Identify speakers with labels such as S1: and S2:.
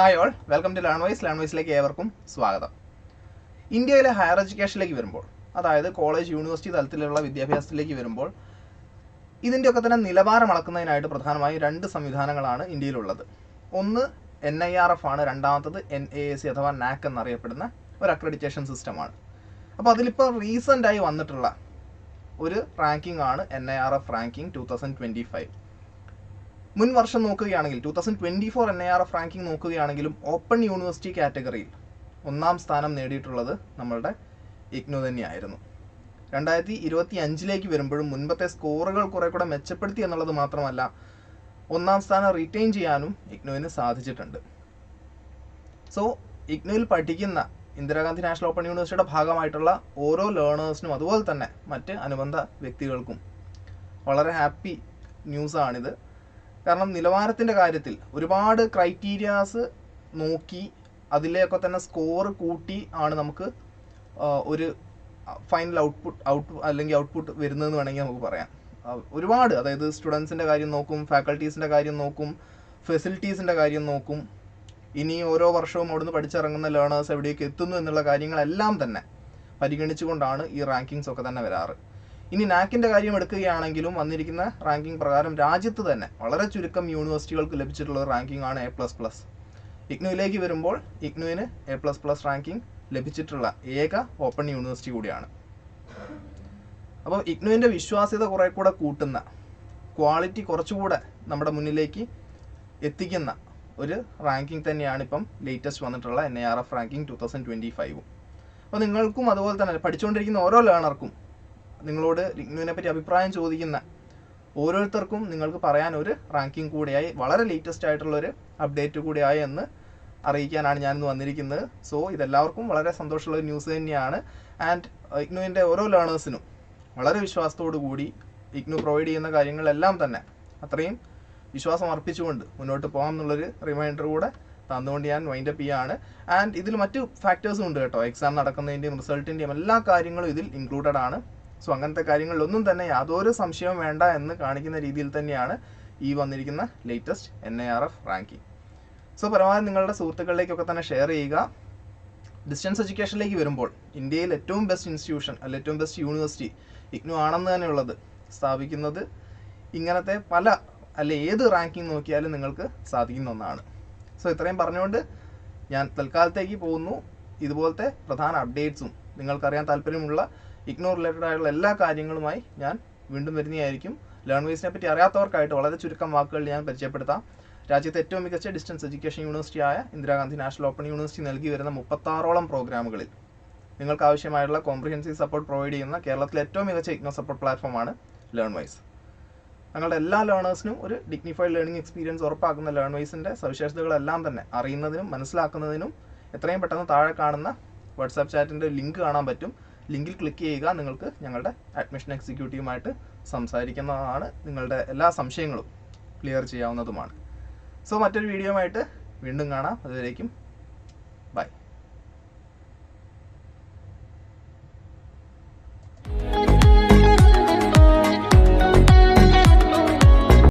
S1: Hi all welcome to learn wise learn വൈസിലേക്ക് ഏവർക്കും സ്വാഗതം. ഇന്ത്യയിലെ ഹയർ എഡ്യൂക്കേഷനിലേക്ക് വരുമ്പോൾ അതായത് കോളേജ് യൂണിവേഴ്സിറ്റി തലത്തിലുള്ള വിദ്യാഭ്യാസത്തിലേക്ക് വരുമ്പോൾ ഇതിന്റെയൊക്കെ തന്നെ നിലവാരം അളക്കുന്നതിനായിട്ട് പ്രധാനമായും രണ്ട് സംവിധാനങ്ങളാണ് ഇന്ത്യയിലുള്ളത്. ഒന്ന് എൻ ഐ ആർ എഫ് ആണ് രണ്ടാമത്തത് എൻ എ എസ് സി അഥവാ നാക്ക് എന്നറിയപ്പെടുന്ന ഒരു അക്രഡിറ്റേഷൻ സിസ്റ്റമാണ് അപ്പോൾ അതിലിപ്പോൾ റീസെന്റായി വന്നിട്ടുള്ള ഒരു റാങ്കിംഗ് ആണ് N I R F ranking two thousand twenty five മുൻ വർഷം നോക്കുകയാണെങ്കിൽ two thousand twenty four N I R F ranking നോക്കുകയാണെങ്കിലും ഓപ്പൺ യൂണിവേഴ്സിറ്റി കാറ്റഗറിയിൽ ഒന്നാം സ്ഥാനം നേടിയിട്ടുള്ളത് നമ്മളുടെ ഇഗ്നു തന്നെയായിരുന്നു. രണ്ടായിരത്തി ഇരുപത്തി അഞ്ചിലേക്ക് വരുമ്പോഴും മുൻപത്തെ സ്കോറുകൾ കുറെ കൂടെ മെച്ചപ്പെടുത്തി എന്നുള്ളത് മാത്രമല്ല ഒന്നാം സ്ഥാനം റീറ്റെയിൻ ചെയ്യാനും ഇഗ്നുവിന് സാധിച്ചിട്ടുണ്ട്. സോ ഇഗ്നുവിൽ പഠിക്കുന്ന ഇന്ദിരാഗാന്ധി നാഷണൽ ഓപ്പൺ യൂണിവേഴ്സിറ്റിയുടെ ഭാഗമായിട്ടുള്ള ഓരോ ലേണേഴ്സിനും അതുപോലെ തന്നെ മറ്റ് അനുബന്ധ വ്യക്തികൾക്കും വളരെ ഹാപ്പി ന്യൂസാണിത് കാരണം നിലവാരത്തിന്റെ കാര്യത്തിൽ ഒരുപാട് ക്രൈറ്റീരിയാസ് നോക്കി അതിലെയൊക്കെ തന്നെ സ്കോർ കൂട്ടി ആണ് നമുക്ക് ഒരു ഫൈനൽ ഔട്ട്പുട്ട് ഔട്ട് അല്ലെങ്കിൽ ഔട്ട്പുട്ട് വരുന്നതെന്ന് വേണമെങ്കിൽ നമുക്ക് പറയാം. ഒരുപാട് അതായത് സ്റ്റുഡൻസിന്റെ കാര്യം നോക്കും ഫാക്കൽറ്റീസിന്റെ കാര്യം നോക്കും ഫെസിലിറ്റീസിന്റെ കാര്യം നോക്കും. ഇനി ഓരോ വർഷവും അവിടെ അവിടുന്ന് പഠിച്ചിറങ്ങുന്ന ലേണേഴ്സ് എവിടെയൊക്കെ എത്തുന്നു എന്നുള്ള കാര്യങ്ങളെല്ലാം തന്നെ പരിഗണിച്ചുകൊണ്ടാണ് ഈ റാങ്കിങ്സ് ഒക്കെ തന്നെ വരാറ്. ഇനി നാക്കിന്റെ കാര്യം എടുക്കുകയാണെങ്കിലും വന്നിരിക്കുന്ന റാങ്കിംഗ് പ്രകാരം രാജ്യത്ത് തന്നെ വളരെ ചുരുക്കം യൂണിവേഴ്സിറ്റികൾക്ക് ലഭിച്ചിട്ടുള്ള റാങ്കിംഗ് ആണ് എ പ്ലസ് പ്ലസ് ഇഗ്നുവിലേക്ക് വരുമ്പോൾ ഇഗ്നുവിന് എ പ്ലസ് പ്ലസ് റാങ്കിംഗ് ലഭിച്ചിട്ടുള്ള ഏക ഓപ്പൺ യൂണിവേഴ്സിറ്റി കൂടിയാണ്. അപ്പോൾ ഇഗ്നുവിന്റെ വിശ്വാസ്യത കുറെ കൂടെ കൂട്ടുന്ന ക്വാളിറ്റി കുറച്ചുകൂടെ നമ്മുടെ മുന്നിലേക്ക് എത്തിക്കുന്ന ഒരു റാങ്കിങ് തന്നെയാണ് ഇപ്പം ലേറ്റസ്റ്റ് വന്നിട്ടുള്ള N I R F ranking two thousand twenty ഫൈവും അപ്പോൾ നിങ്ങൾക്കും അതുപോലെ തന്നെ പഠിച്ചുകൊണ്ടിരിക്കുന്ന ഓരോ ലേണർക്കും നിങ്ങളോട് ഇഗ്നുവിനെ പറ്റി അഭിപ്രായം ചോദിക്കുന്ന ഓരോരുത്തർക്കും നിങ്ങൾക്ക് പറയാൻ ഒരു റാങ്കിങ് കൂടിയായി വളരെ ലേറ്റസ്റ്റ് ആയിട്ടുള്ള ഒരു അപ്ഡേറ്റ് കൂടിയായി എന്ന് അറിയിക്കാനാണ് ഞാനിന്ന് വന്നിരിക്കുന്നത്. സോ ഇതെല്ലാവർക്കും വളരെ സന്തോഷമുള്ള ഒരു ന്യൂസ് തന്നെയാണ് ആൻഡ് ഇഗ്നുവിന്റെ ഓരോ ലേണേഴ്സിനും വളരെ വിശ്വാസത്തോടു കൂടി ഇഗ്നു പ്രൊവൈഡ് ചെയ്യുന്ന കാര്യങ്ങളെല്ലാം തന്നെ അത്രയും വിശ്വാസം അർപ്പിച്ചുകൊണ്ട് മുന്നോട്ട് പോകാം എന്നുള്ളൊരു റിമൈൻഡർ കൂടെ തന്നുകൊണ്ട് ഞാൻ വൈൻഡപ്പ് ചെയ്യാണ്. ആൻഡ് ഇതിൽ മറ്റു ഫാക്ടേഴ്സും ഉണ്ട് കേട്ടോ. എക്സാം നടക്കുന്നതിന്റെയും റിസൾട്ടിന്റെയും എല്ലാ കാര്യങ്ങളും ഇതിൽ ഇൻക്ലൂഡഡ് ആണ്. സോ അങ്ങനത്തെ കാര്യങ്ങളിലൊന്നും തന്നെ യാതൊരു സംശയവും വേണ്ട എന്ന് കാണിക്കുന്ന രീതിയിൽ തന്നെയാണ് ഈ വന്നിരിക്കുന്ന latest N I R F ranking so പരമാവധി നിങ്ങളുടെ സുഹൃത്തുക്കളിലേക്കൊക്കെ തന്നെ ഷെയർ ചെയ്യുക. ഡിസ്റ്റൻസ് എഡ്യൂക്കേഷനിലേക്ക് വരുമ്പോൾ ഇന്ത്യയിൽ ഏറ്റവും ബെസ്റ്റ് ഇൻസ്റ്റിറ്റ്യൂഷൻ അല്ല ഏറ്റവും ബെസ്റ്റ് യൂണിവേഴ്സിറ്റി ഇഗ്നു ആണെന്ന് തന്നെയുള്ളത് സ്ഥാപിക്കുന്നത് ഇങ്ങനത്തെ പല അല്ലെ ഏത് റാങ്കിങ് നോക്കിയാലും നിങ്ങൾക്ക് സാധിക്കുന്ന ഒന്നാണ്. സോ ഇത്രയും പറഞ്ഞുകൊണ്ട് ഞാൻ തൽക്കാലത്തേക്ക് പോകുന്നു. ഇതുപോലത്തെ പ്രധാന അപ്ഡേറ്റ്സും നിങ്ങൾക്കറിയാൻ താല്പര്യമുള്ള ഇഗ്നോർ റിലേറ്റഡ് ആയിട്ടുള്ള എല്ലാ കാര്യങ്ങളുമായി ഞാൻ വീണ്ടും വരുന്നതായിരിക്കും. ലേൺ വേസിനെ പറ്റി അറിയാത്തവർക്കായിട്ട് വളരെ ചുരുക്കം വാക്കുകൾ ഞാൻ പരിചയപ്പെടുത്താം. രാജ്യത്തെ ഏറ്റവും മികച്ച ഡിസ്റ്റൻസ് എഡ്യൂക്കേഷൻ യൂണിവേഴ്സിറ്റി ആയ ഇന്ദിരാഗാന്ധി നാഷണൽ ഓപ്പൺ യൂണിവേഴ്സിറ്റി നൽകി വരുന്ന മുപ്പത്താറോളം പ്രോഗ്രാമുകളിൽ നിങ്ങൾക്ക് ആവശ്യമായുള്ള കോംപ്രിഹെൻസീവ് സപ്പോർട്ട് പ്രൊവൈഡ് ചെയ്യുന്ന കേരളത്തിലെ ഏറ്റവും മികച്ച ഇഗ്നോ സപ്പോർട്ട് പ്ലാറ്റ്ഫോമാണ് ലേൺ വൈസ് ഞങ്ങളുടെ എല്ലാ ലേണേഴ്സിനും ഒരു ഡിഗ്നിഫൈഡ് ലേണിംഗ് എക്സ്പീരിയൻസ് ഉറപ്പാക്കുന്ന ലേൺ വൈസിന്റെ സവിശേഷതകളെല്ലാം തന്നെ അറിയുന്നതിനും മനസ്സിലാക്കുന്നതിനും എത്രയും പെട്ടെന്ന് താഴെ കാണുന്ന വാട്സാപ്പ് ചാറ്റിന്റെ ലിങ്ക് കാണാൻ പറ്റും. ലിങ്കിൽ ക്ലിക്ക് ചെയ്യുക. നിങ്ങൾക്ക് ഞങ്ങളുടെ അഡ്മിഷൻ എക്സിക്യൂട്ടീവുമായിട്ട് സംസാരിക്കുന്നതാണ്. നിങ്ങളുടെ എല്ലാ സംശയങ്ങളും ക്ലിയർ ചെയ്യാവുന്നതുമാണ്. സോ മറ്റൊരു വീഡിയോ ആയിട്ട് വീണ്ടും കാണാം. അതുവരേക്കും